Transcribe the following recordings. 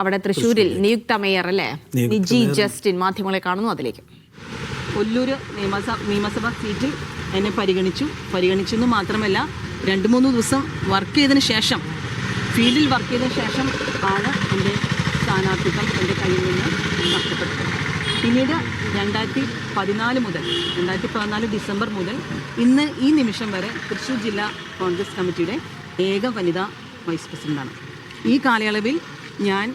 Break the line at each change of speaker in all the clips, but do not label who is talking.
അവിടെ തൃശ്ശൂരിൽ നിയുക്ത മേയർ അല്ലേ? നിജി ജസ്റ്റിൻ മാധ്യമങ്ങളെ കാണുന്നു അതിലേക്ക്.
കൊല്ലൂർ നിയമസഭ നിയമസഭാ സീറ്റിൽ എന്നെ പരിഗണിച്ചു. പരിഗണിച്ചു എന്ന് മാത്രമല്ല രണ്ട് മൂന്ന് ദിവസം വർക്ക് ചെയ്തതിന് ശേഷം ഫീൽഡിൽ വർക്ക് ചെയ്തതിന് ശേഷം ആണ് എന്റെ സ്ഥാനാർത്ഥിത്വം എന്റെ കയ്യിൽ നിന്ന് നഷ്ടപ്പെട്ടത്. പിന്നീട് രണ്ടായിരത്തി പതിനാല് മുതൽ രണ്ടായിരത്തി പതിനാല് ഡിസംബർ മുതൽ ഇന്ന് ഈ നിമിഷം വരെ തൃശ്ശൂർ ജില്ലാ കോൺഗ്രസ് കമ്മിറ്റിയുടെ ഏക വനിതാ വൈസ് പ്രസിഡന്റാണ് ഈ കാലയളവിൽ ഞാൻ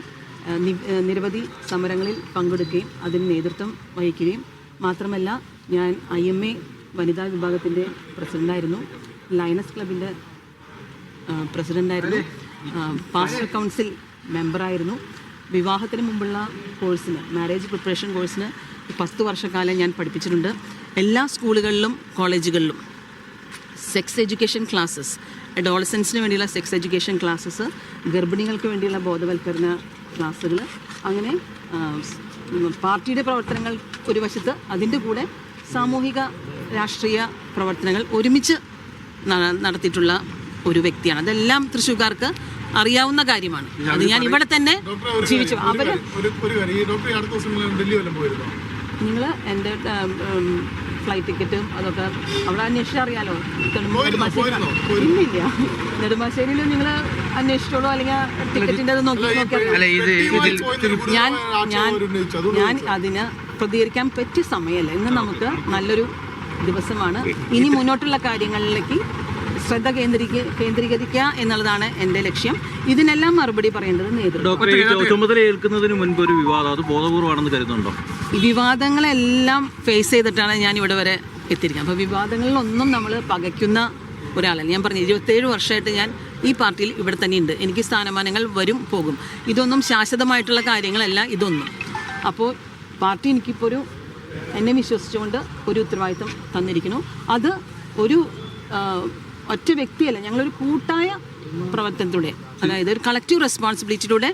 നിരവധി സമരങ്ങളിൽ പങ്കെടുക്കുകയും അതിന് നേതൃത്വം വഹിക്കുകയും മാത്രമല്ല ഞാൻ ഐ എം എ വനിതാ വിഭാഗത്തിന്റെ പ്രസിഡന്റായിരുന്നു ലയണസ് ക്ലബിന്റെ പ്രസിഡന്റായിരുന്നു പാസ്റ്റർ കൗൺസിൽ മെമ്പറായിരുന്നു. വിവാഹത്തിന് മുമ്പുള്ള കോഴ്സിന് മാരേജ് പ്രിപ്പറേഷൻ കോഴ്സിന് പത്ത് വർഷക്കാലം ഞാൻ പഠിപ്പിച്ചിട്ടുണ്ട്. എല്ലാ സ്കൂളുകളിലും കോളേജുകളിലും സെക്സ് എഡ്യൂക്കേഷൻ ക്ലാസ്സസ് അഡോളസൻസിന് വേണ്ടിയുള്ള സെക്സ് എഡ്യൂക്കേഷൻ ക്ലാസ്സസ് ഗർഭിണികൾക്ക് വേണ്ടിയുള്ള ബോധവൽക്കരണ ക്ലാസ്സുകൾ അങ്ങനെ പാർട്ടിയുടെ പ്രവർത്തനങ്ങൾ ഒരു വശത്ത് അതിന്റെ കൂടെ സാമൂഹിക രാഷ്ട്രീയ പ്രവർത്തനങ്ങൾ ഒരുമിച്ച് നടത്തിയിട്ടുള്ള ഒരു വ്യക്തിയാണ്. അതെല്ലാം തൃശ്ശൂർക്കാർക്ക് അറിയാവുന്ന കാര്യമാണ്. അത് ഞാൻ ഇവിടെ തന്നെ ജീവിച്ചു. അവർ നിങ്ങൾ എന്റെ ഫ്ലൈറ്റ് ടിക്കറ്റും അതൊക്കെ അവിടെ?
പോയിരുന്നോ?
ഇല്ലില്ല. നെടുമ്പാശ്ശേരിയിൽ നിങ്ങൾ അന്വേഷിച്ചോളൂ അല്ലെങ്കിൽ ടിക്കറ്റിന്റെ അത് നോക്കി നോക്കി അറിയാം.
അല്ല ഇത്
ഞാൻ ഞാൻ ഞാൻ അതിന് പ്രതികരിക്കാൻ പറ്റിയ സമയമല്ല. ഇന്ന് നമുക്ക് നല്ലൊരു ദിവസമാണ്. ഇനി മുന്നോട്ടുള്ള കാര്യങ്ങളിലേക്ക് ശ്രദ്ധ കേന്ദ്രീക കേന്ദ്രീകരിക്കുക എന്നുള്ളതാണ് എന്റെ ലക്ഷ്യം. ഇതിനെല്ലാം മറുപടി പറയേണ്ടത് നേതൃത്വം.
ചുമതല ഏൽക്കുന്നതിന് മുൻപ് ഒരു വിവാദം. അത് ബോധപൂർവമാണെന്ന് കരുതുന്നുണ്ടോ?
ഈ വിവാദങ്ങളെല്ലാം ഫേസ് ചെയ്തിട്ടാണ് ഞാൻ ഇവിടെ വരെ എത്തിയിരിക്കുന്നത്. അപ്പോൾ വിവാദങ്ങളിലൊന്നും നമ്മൾ പകയ്ക്കുന്ന ഒരാളല്ല. ഞാൻ പറഞ്ഞു ഇരുപത്തേഴ് വർഷമായിട്ട് ഞാൻ ഈ പാർട്ടിയിൽ ഇവിടെ തന്നെയുണ്ട്. എനിക്ക് സ്ഥാനമാനങ്ങൾ വരും പോകും. ഇതൊന്നും ശാശ്വതമായിട്ടുള്ള കാര്യങ്ങളല്ല ഇതൊന്നും. അപ്പോൾ പാർട്ടി എനിക്കിപ്പോൾ ഒരു എന്നെ വിശ്വസിച്ചുകൊണ്ട് ഒരു ഉത്തരവാദിത്തം തന്നിരിക്കുന്നു. അത് ഒരു ഒറ്റ വ്യക്തിയല്ല ഞങ്ങളൊരു കൂട്ടായ പ്രവർത്തനത്തിലൂടെ അതായത് ഒരു കളക്റ്റീവ് റെസ്പോൺസിബിലിറ്റിയിലൂടെ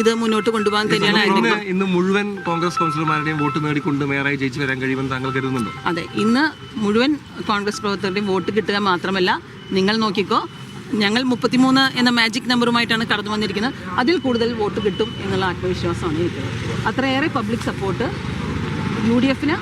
ഇത് മുന്നോട്ട് കൊണ്ടുപോകാൻ തന്നെയാണ്
ഇന്ന് മുഴുവൻ കോൺഗ്രസ് കൗൺസിലർമാരുടെയും വോട്ട് നേടിക്കൊണ്ട് മേയറായി ജയിച്ചു വരാൻ കഴിയുമെന്ന് താങ്കൾ കരുതുന്നുണ്ടോ?
അതെ ഇന്ന് മുഴുവൻ കോൺഗ്രസ് പ്രവർത്തകരുടെയും വോട്ട് കിട്ടുക മാത്രമല്ല നിങ്ങൾ നോക്കിക്കോ ഞങ്ങൾ മുപ്പത്തിമൂന്ന് എന്ന മാജിക് നമ്പറുമായിട്ടാണ് കടന്നു വന്നിരിക്കുന്നത്. അതിൽ കൂടുതൽ വോട്ട് കിട്ടും എന്നുള്ള ആത്മവിശ്വാസമാണ് എനിക്കുള്ളത് അത്രയേറെ പബ്ലിക് സപ്പോർട്ട് യു ഡി എഫിന്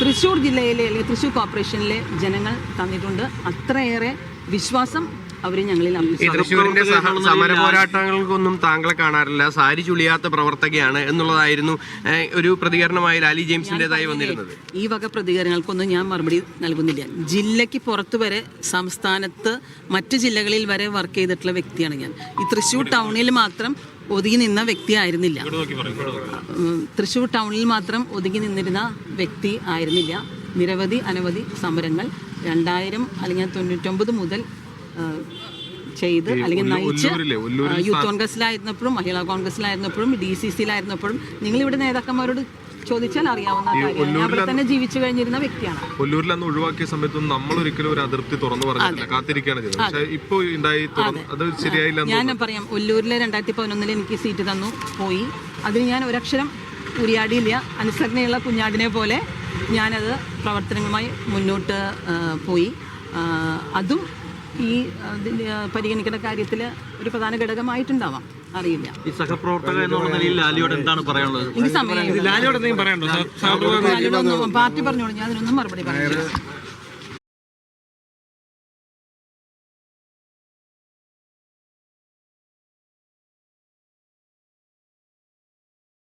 തൃശ്ശൂർ ജില്ലയിലെ അല്ലെങ്കിൽ തൃശ്ശൂർ കോർപ്പറേഷനിലെ ജനങ്ങൾ തന്നിട്ടുണ്ട്. അത്രയേറെ വിശ്വാസം അവർ ഞങ്ങളിൽ
തൃശ്ശൂരിന്റെ സഹ സമര പോരാട്ടങ്ങൾക്കൊന്നും താങ്കളെ കാണാറില്ല. സാരി ചുളിയാത്ത പ്രവർത്തകയാണ് എന്നുള്ളതായിരുന്നു ഏഹ്, ഒരു പ്രതികരണമായി ലാലി ജെയിംസിന്റേതായി വന്നിരുന്നത്.
ഈ വക പ്രതികരണങ്ങൾക്കൊന്നും ഞാൻ മറുപടി നൽകുന്നില്ല. ജില്ലയ്ക്ക് പുറത്ത് വരെ സംസ്ഥാനത്ത് മറ്റ് ജില്ലകളിൽ വരെ വർക്ക് ചെയ്തിട്ടുള്ള വ്യക്തിയാണ് ഞാൻ. ഈ തൃശ്ശൂർ ടൗണിൽ മാത്രം ഒതുങ്ങി നിന്ന വ്യക്തി ആയിരുന്നില്ല. തൃശ്ശൂർ ടൗണിൽ മാത്രം ഒതുങ്ങി നിന്നിരുന്ന വ്യക്തി ആയിരുന്നില്ല. നിരവധി അനവധി സമരങ്ങൾ രണ്ടായിരം അല്ലെങ്കിൽ തൊണ്ണൂറ്റൊമ്പത് മുതൽ ചെയ്ത് അല്ലെങ്കിൽ നയിച്ച് യൂത്ത് കോൺഗ്രസിലായിരുന്നപ്പോഴും മഹിളാ കോൺഗ്രസിലായിരുന്നപ്പോഴും ഡി സി സിയിലായിരുന്നപ്പോഴും നിങ്ങളിവിടെ നേതാക്കന്മാരോട് ചോദിച്ചാൽ അറിയാവുന്ന അവിടെ തന്നെ ജീവിച്ചു കഴിഞ്ഞിരുന്ന വ്യക്തിയാണ്.
കൊല്ലൂരിൽ അന്ന് ഒഴിവാക്കിയ സമയത്തൊന്നും നമ്മൾ ഒരിക്കലും ഒരു അതിർത്തി തുറന്നു പറഞ്ഞില്ല കാത്തിരിക്കുകയാണ് ചെയ്തത്. പക്ഷേ ഇപ്പോൾ ഉണ്ടായി അത്. ശരിയായില്ല
ഞാൻ പറയാം ഒല്ലൂരിലെ രണ്ടായിരത്തി പതിനൊന്നിൽ എനിക്ക് സീറ്റ് തന്നു പോയി. അതിന് ഞാൻ ഒരക്ഷരം ഉരിയാടിയില്ല. അനുസരണയുള്ള കുഞ്ഞാടിനെ പോലെ ഞാനത് പ്രവർത്തനങ്ങളുമായി മുന്നോട്ട് പോയി. അതും ഈ പരിഗണിക്കുന്ന പരിഗണിക്കേണ്ട കാര്യത്തിൽ ഒരു പ്രധാന ഘടകമായിട്ടുണ്ടാവാം. അറിയില്ല.
ഈ സഹപ്രവർത്തക എന്നുള്ള നിലയിൽ ലാലിയോട് എന്താണ് പറയാനുള്ളത്?
എനിക്ക് സമയം
ലാലിയോട് എന്തെങ്കിലും പറയാനുണ്ടോ?
പാർട്ടി പറഞ്ഞോളൂ ഞാൻ അതിനൊന്നും മറുപടി പറയുന്നില്ല